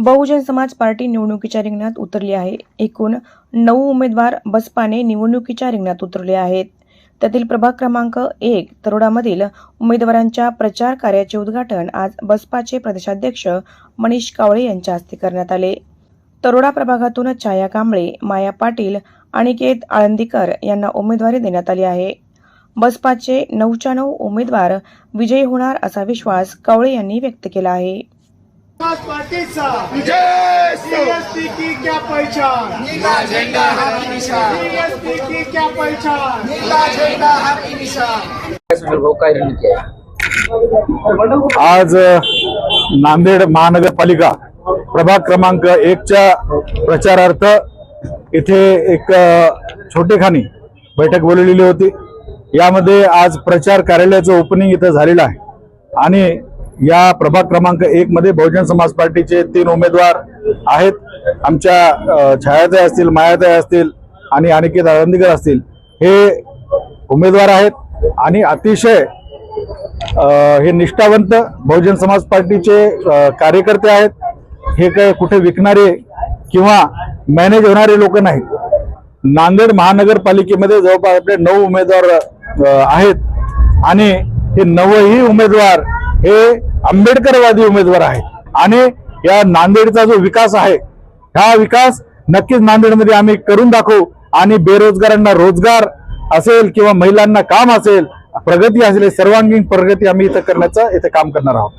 Bahujan Samaj party निवडणुकीच्या रिंगणात उतरली आहे. एकूण नऊ उमेदवार बसपाने निवडणुकीच्या रिंगणात उतरले आहेत. त्यातील प्रभाग क्रमांक एक तरोडामधील उमेदवारांच्या प्रचार कार्याचे उद्घाटन आज बसपाचे प्रदेशाध्यक्ष मनीष कावळे यांच्या हस्ते करण्यात आले. तरोडा प्रभागातून छाया कांबळे माया पाटील अनिकेत आळंदीकर यांना उमेदवारी देण्यात आली आहे. बसपाचे नऊच्या नऊ उमेदवार विजयी होणार असा विश्वास कावळे यांनी व्यक्त केला आहे. पार्टीचा. जय श्री बीएसपी की क्या पहचान? नीला झेंडा हाथी निशान? बीएसपी की क्या पहचान? नीला झेंडा हाथी निशान? भाऊ काय रणनीती आहे आज नांदेड महानगरपालिका प्रभाग क्रमांक एकच्या प्रचारार्थ इथे एक छोटेखानी बैठक बोलवलेली होती. यामध्ये आज प्रचार कार्यालयाचं ओपनिंग इथं झालेलं आहे. आणि या प्रभाग क्रमांक एक मध्ये बहुजन समाज पार्टीचे तीन उमेदवार आहेत. आमच्या छायाताई असतील मायाताई असतील आणि अनिकेत आळंदीकर असतील हे उमेदवार आहेत. आणि अतिशय हे निष्ठावंत बहुजन समाज पार्टीचे कार्यकर्ते आहेत. हे काय कुठे विकणारे किंवा मॅनेज होणारे लोक नाहीत. नांदेड महानगरपालिकेमध्ये जवळपास आपले नऊ उमेदवार आहेत. आणि हे नवही उमेदवार हे आंबेडकरवादी उमेदवार आहेत. आणि या नांदेडचा जो विकास आहे हा विकास नक्कीच नांदेडमध्ये आम्ही करून दाखवू. आणि बेरोजगारांना रोजगार असेल किंवा महिलांना काम असेल प्रगती असेल सर्वांगीण प्रगती आम्ही इथं करण्याचं इथं काम करणार आहोत.